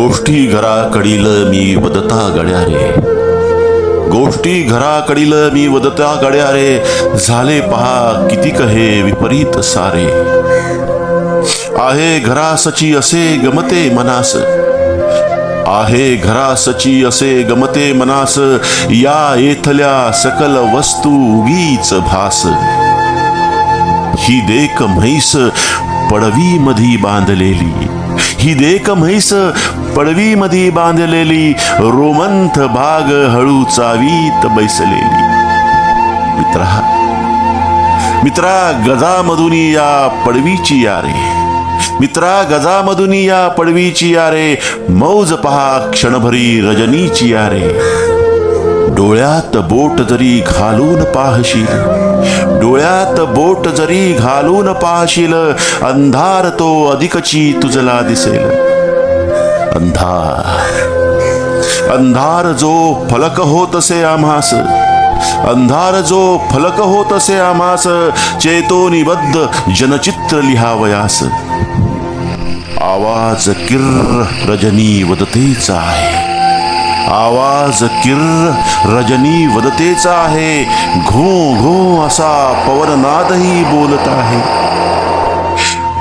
गोष्टी घराकडील मी वदता गड्या रे गोष्टी घराकडील मी वदता गड्या रे झाले पहा किती कहे विपरीत सारे. आहे घरासची असे गमते मनास. आहे घरासची असे गमते मनास. या येथल्या सकल वस्तू उगीच भास. ही देख म्हैस पडवी मधी बांधलेली. ही देख म्हैस पडवी मधी बांधलेली रोमंथ भाग हळू चावीत बैसलेली. मित्रा मित्रा गजामधुनी या पडवीची यारे. मित्रा गजामधुनी या पडवीची यारे. मौज पहा क्षणभरी रजनीची यारे. डोळ्यात बोट जरी घालून पाहशील डोळ्यात बोट जरी घालून पाहशील अंधार तो अधिकची तुझला दिसेल. अंधार। अंधार जो फलक होत असे आम्हास। अंधार जो फलक होत असे आम्हास। चेतोनिबद्ध जनचित्र लिहावयास। आवाज किर्र रजनी वदतेचा आहे। आवाज किर्र रजनी वदतेचा आहे। घो घो असा पवननादही बोलत आहे।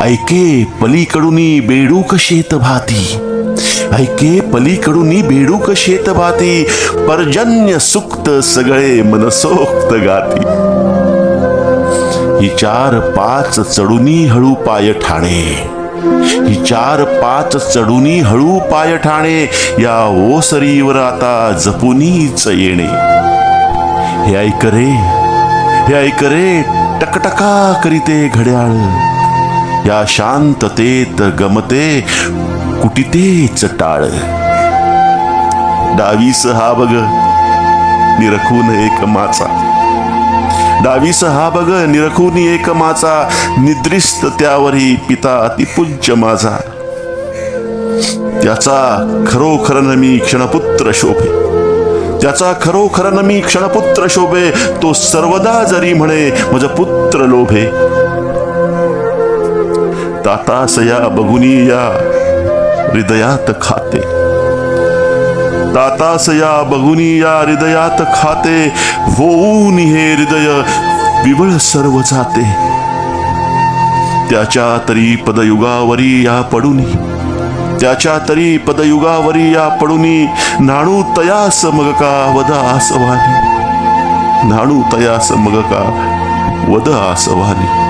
ऐके पलीकडूनी बेडूक शेत भाती। ऐके पलीकडूनी बेडूक शेत भाती? पर्जन्य सुक्त सगळे मनसोक्त गाती. ही चार पाच चढुनी हळू पाय ठाणे. ही चार पाच चढुनी हळू पाय ठाणे. या ओसरीवर आता जपुनीच येणे. हे ऐक रे हे ऐक रे टकटका करीते घड्याळ. या शांततेत गमते कुटितेच टाळ. डावीस हा बघ निरखून एक माचा. डावीस हा बघ निरखून एक माचा निद्रिस्त त्यावरी पिता अतिपूज्य माझा. त्याचा खरोखर मी क्षणपुत्र शोभे. त्याचा खरोखर मी क्षणपुत्र शोभे तो सर्वदा जरी म्हणे मज पुत्र लोभे. तातास या बघुनी या हृदयात खाते. तातासया बगुनी या हृदयात खाते. होऊन हे हृदय विवळ सर्व जाते. त्याच्या तरी पदयुगावरी या पडुनी. त्याच्या तरी पदयुगावरी या पडुनी. नाणू तयास मग का वद आसवानी. नाणू तयास मग का वद आसवानी.